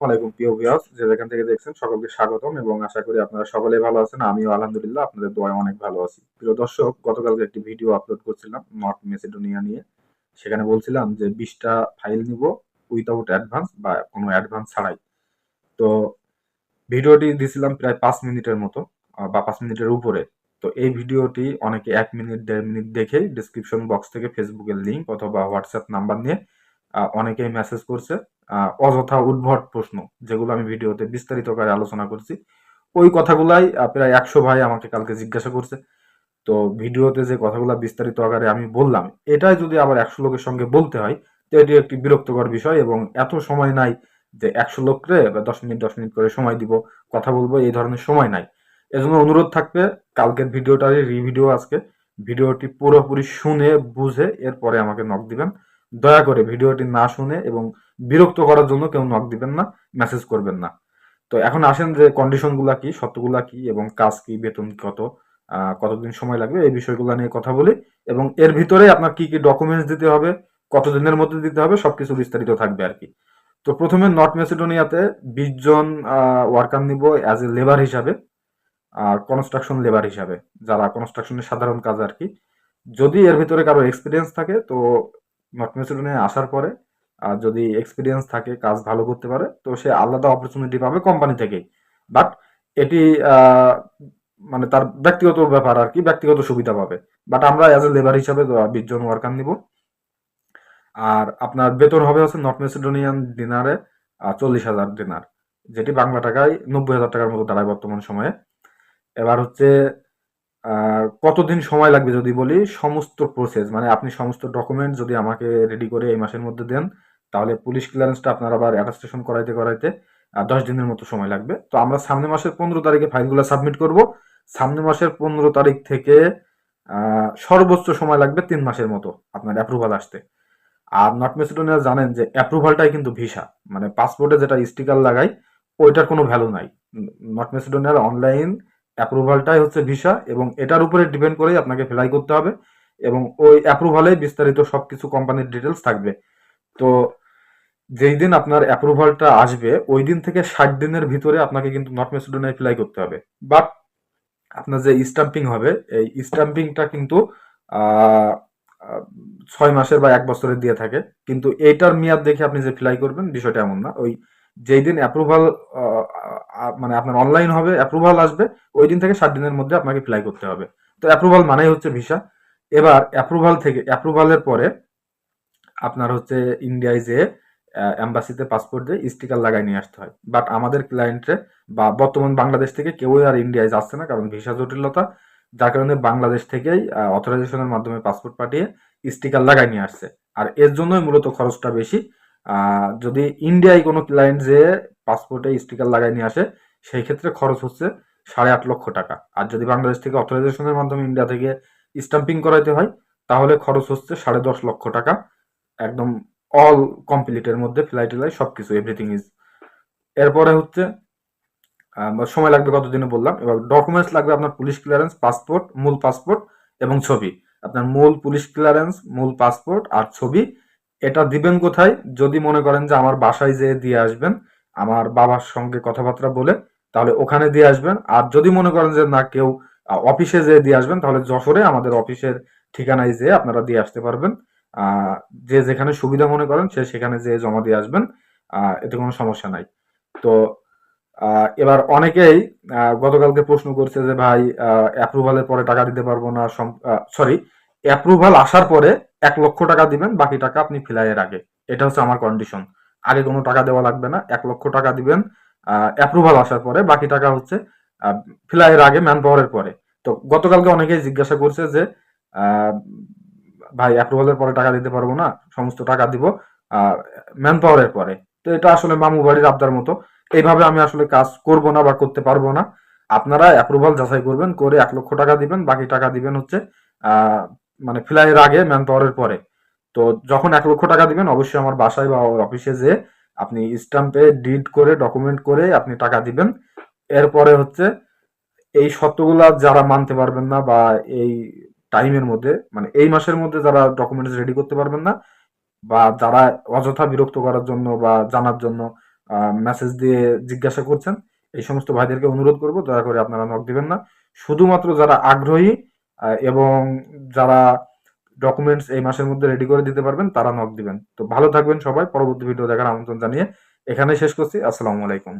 ওয়ালাইকুম প্রিয় ভিউয়ার্স যেখান থেকে দেখছেন সকলকে স্বাগতম এবং আশা করি আপনারা সকলেই ভালো আছেন। আমিও আলহামদুলিল্লাহ আপনাদের দোয়ায় অনেক ভালো আছি। প্রিয় দর্শক, গতকালকে একটি ভিডিও আপলোড করছিলাম নর্থ মেসিডোনিয়া নিয়ে। সেখানে বলছিলাম যে বিশটা ফাইল নিব উইথাউট অ্যাডভান্স বা কোনো অ্যাডভান্স ছাড়াই। তো ভিডিওটি দিছিলাম প্রায় পাঁচ মিনিটের মতো বা পাঁচ মিনিটের উপরে। তো এই ভিডিওটি অনেকে এক মিনিট, দেড় মিনিট দেখেই ডিসক্রিপশন বক্স থেকে ফেসবুকের লিঙ্ক অথবা হোয়াটসঅ্যাপ নাম্বার নিয়ে অনেকেই মেসেজ করছে। অযথা উদ্ভট প্রশ্ন, যেগুলো আমি ভিডিওতে বিস্তারিত করে আলোচনা করছি। ওই কথাগুলাই প্রায় একশো ভাই আমাকে কালকে জিজ্ঞাসা করছে। তো ভিডিওতে যে কথাগুলো বিস্তারিত আকারে আমি বললাম, এটাই যদি আবার একশো লোকের সঙ্গে বলতে হয়, তো এটি একটি বিরক্তকর বিষয় এবং এত সময় নাই যে একশো লোকরে বা দশ মিনিট দশ মিনিট করে সময় দিব, কথা বলব, এই ধরনের সময় নাই। এজন্য অনুরোধ থাকবে, কালকের ভিডিওটারই রিভিডিও আজকে। ভিডিওটি পুরোপুরি শুনে, বুঝে এরপরে আমাকে নক দিবেন। দয়া করে ভিডিওটি না শুনে এবং বিরক্ত করার জন্য কেউ নক দিবেন না মেসেজ করবেন না। তো এখন আসেন যে কন্ডিশনগুলা কি, শর্তগুলা কি এবং কাজ কি, বেতন কত কতদিন সময় লাগবে, এই বিষয়গুলো নিয়ে কথা বলি এবং এর ভিতরে আপনার কি কি ডকুমেন্টস দিতে হবে, কতদিনের মধ্যে দিতে হবে, সবকিছু বিস্তারিত থাকবে আর কি। তো প্রথমে নর্থ মেসিডোনিয়াতে বিশ জন ওয়ার্কার নিব অ্যাজ এ লেবার হিসাবে, আর কনস্ট্রাকশন লেবার হিসাবে, যারা কনস্ট্রাকশনের সাধারণ কাজ আর কি। যদি এর ভিতরে কারও এক্সপিরিয়েন্স থাকে, তো নর্থ মেসিডোনিয়া আসার পরে আর যদি এক্সপিরিয়েন্স থাকে, কাজ ভালো করতে পারে, তো সে আলাদা অপরচুনিটি পাবে কোম্পানি থেকেই বাট এটি মানে তার ব্যক্তিগত ব্যাপার আর কি, ব্যক্তিগত সুবিধা পাবে। বাট আমরা অ্যাজ এ লেবার হিসাবে বিশ জন ওয়ার্কার নিব। আর আপনার বেতন হবে হচ্ছে নর্থ মেসিডোনিয়ান ডিনারে চল্লিশ হাজার ডিনার যেটি বাংলা টাকায় নব্বই হাজার টাকার মতো দাঁড়ায় বর্তমান সময়ে। এবার হচ্ছে কতদিন সময় লাগবে যদি বলি? সমস্ত প্রসেস মানে আপনি সমস্ত ডকুমেন্ট যদি আমাকে রেডি করে এই মাসের মধ্যে দেন, তাহলে পুলিশ ক্লিয়ারেন্সটা আপনার আবার অ্যাটাস্টেশন করাইতে করাইতে দশ দিনের মতো সময় লাগবে। তো আমরা সামনে মাসের পনেরো তারিখে ফাইলগুলো সাবমিট করব। সামনে মাসের পনেরো তারিখ থেকে সর্বোচ্চ সময় লাগবে তিন মাসের মতো আপনার অ্যাপ্রুভাল আসতে। আর নর্থ মেসিডোনিয়া জানেন যে অ্যাপ্রুভালটাই কিন্তু ভিসা মানে পাসপোর্টে যেটা স্টিকার লাগাই, ওইটার কোনো ভ্যালু নাই। নর্থ মেসিডোনিয়ার অনলাইন অ্যাপ্রুভালটাই হচ্ছে ভিসা এবং এটার উপরে ডিপেন্ড করেই আপনাকে ফ্লাই করতে হবে এবং ওই অ্যাপ্রুভালে বিস্তারিত সব কিছু কোম্পানির ডিটেলস থাকবে। তো যেই দিন আপনার অ্যাপ্রুভালটা আসবে, ওই দিন থেকে ষাট দিনের ভিতরে আপনাকে কিন্তু নর্থ মেসিডোনিয়ায় ফ্লাই করতে হবে। বাট আপনার যে স্টাম্পিং হবে, এই স্টাম্পিংটা কিন্তু ছয় মাসের বা এক বছরের দিয়ে থাকে। কিন্তু এইটার মেয়াদ দেখে আপনি যে ফ্লাই করবেন বিষয়টা এমন না। ওই যেই দিন অ্যাপ্রুভাল মানে আপনার অনলাইন হবে অ্যাপ্রুভাল আসবে ওই দিন থেকে সাত দিনের মধ্যে আপনাকে ফ্লাই করতে হবে। তো অ্যাপ্রুভাল মানেই হচ্ছে ভিসা এবার অ্যাপ্রুভাল থেকে অ্যাপ্রুভালের পরে আপনার হচ্ছে ইন্ডিয়ায় যে এম্বাসিতে পাসপোর্ট দিয়ে স্টিকার লাগাই নিয়ে আসতে হয়। বাট আমাদের ক্লায়েন্টে বা বর্তমান বাংলাদেশ থেকে কেউই আর ইন্ডিয়ায় যাচ্ছে না, কারণ ভিসা জটিলতা। যার কারণে বাংলাদেশ থেকেই অথরাইজেশনের মাধ্যমে পাসপোর্ট পাঠিয়ে স্টিকার লাগাই নিয়ে আসছে। আর এর জন্যই মূলত খরচটা বেশি। যদি ইন্ডিয়ায় কোনো ক্লায়েন্ট যে পাসপোর্টে স্টিকার লাগাই নিয়ে আসে, সেই ক্ষেত্রে খরচ হচ্ছে সাড়ে আট লক্ষ টাকা। আর যদি বাংলাদেশ থেকে অথরাইজেশনের মাধ্যমে ইন্ডিয়া থেকে স্টাম্পিং করাইতে হয়, তাহলে খরচ হচ্ছে সাড়ে দশ লক্ষ টাকা। একদম অল কমপ্লিটের মধ্যে ফ্লাইট লাই সবকিছু এভরিথিং ইজ এরপরে হচ্ছে সময় লাগবে কতদিনে বললাম। এবার ডকুমেন্টস লাগবে আপনার পুলিশ ক্লিয়ারেন্স পাসপোর্ট মূল পাসপোর্ট এবং ছবি। আপনার মূল পুলিশ ক্লিয়ারেন্স মূল পাসপোর্ট আর ছবি এটা দিবেন কোথায়? যদি মনে করেন যে আমার বাসায় যেয়ে দিয়ে আসবেন, আমার বাবার সঙ্গে কথাবার্তা বলে, তাহলে ওখানে দিয়ে আসবেন। আর যদি মনে করেন যে না, কেউ অফিসে যেয়ে দিয়ে আসবেন, তাহলে যশোরে আমাদের অফিসের ঠিকানায় যেয়ে আপনারা দিয়ে আসতে পারবেন। যে যেখানে সুবিধা মনে করেন, সে সেখানে যেয়ে জমা দিয়ে আসবেন। এতে কোনো সমস্যা নাই। তো এবার অনেকেই গতকালকে প্রশ্ন করছে যে ভাই অ্যাপ্রুভালের পরে টাকা দিতে পারব না সরি অ্যাপ্রুভাল আসার পরে এক লক্ষ টাকা দিবেন, বাকি টাকা আপনি ফিলাইয়ের আগে এটা হচ্ছে আমার কন্ডিশন আগে কোনো টাকা দেওয়া লাগবে না, এক লক্ষ টাকা দিবেন অ্যাপ্রুভাল আসার পরে, বাকি টাকা হচ্ছে ফিলাইয়ের আগে ম্যান পাওয়ারের পরে। তো গতকালকে অনেকেই জিজ্ঞাসা করছে যে ভাই অ্যাপ্রুভালের পরে টাকা দিতে পারব না, সমস্ত টাকা দিব ম্যান পাওয়ারের পরে। তো এটা আসলে মামু বাড়ির আবদার মতো। এইভাবে আমি আসলে কাজ করব না বা করতে পারব না। আপনারা অ্যাপ্রুভাল যাচাই করবেন, করে এক লক্ষ টাকা দিবেন, বাকি টাকা দিবেন হচ্ছে মানে ফ্লাইয়ের আগে ম্যান পাওয়ারের পরে। তো যখন এক লক্ষ টাকা দিবেন, অবশ্যই আমার বাসায় বা অফিসে যে আপনি স্টাম্পে ডিড করে ডকুমেন্ট করে আপনি টাকা দিবেন। এরপরে হচ্ছে এই শর্তগুলা যারা মানতে পারবেন না বা এই টাইমের মধ্যে মানে এই মাসের মধ্যে যারা ডকুমেন্টস রেডি করতে পারবেন না বা যারা অযথা বিরক্ত করার জন্য বা জানার জন্য মেসেজ দিয়ে জিজ্ঞাসা করছেন, এই সমস্ত ভাইদেরকে অনুরোধ করব, দয়া করে আপনারা নক দিবেন না। শুধুমাত্র যারা আগ্রহী এবং যারা ডকুমেন্টস এই মাসের মধ্যে রেডি করে দিতে পারবেন, তারা নক দিবেন। তো ভালো থাকবেন সবাই। পরবর্তী ভিডিও দেখার আমন্ত্রণ জানিয়ে এখানে শেষ করছি। আসসালামু আলাইকুম।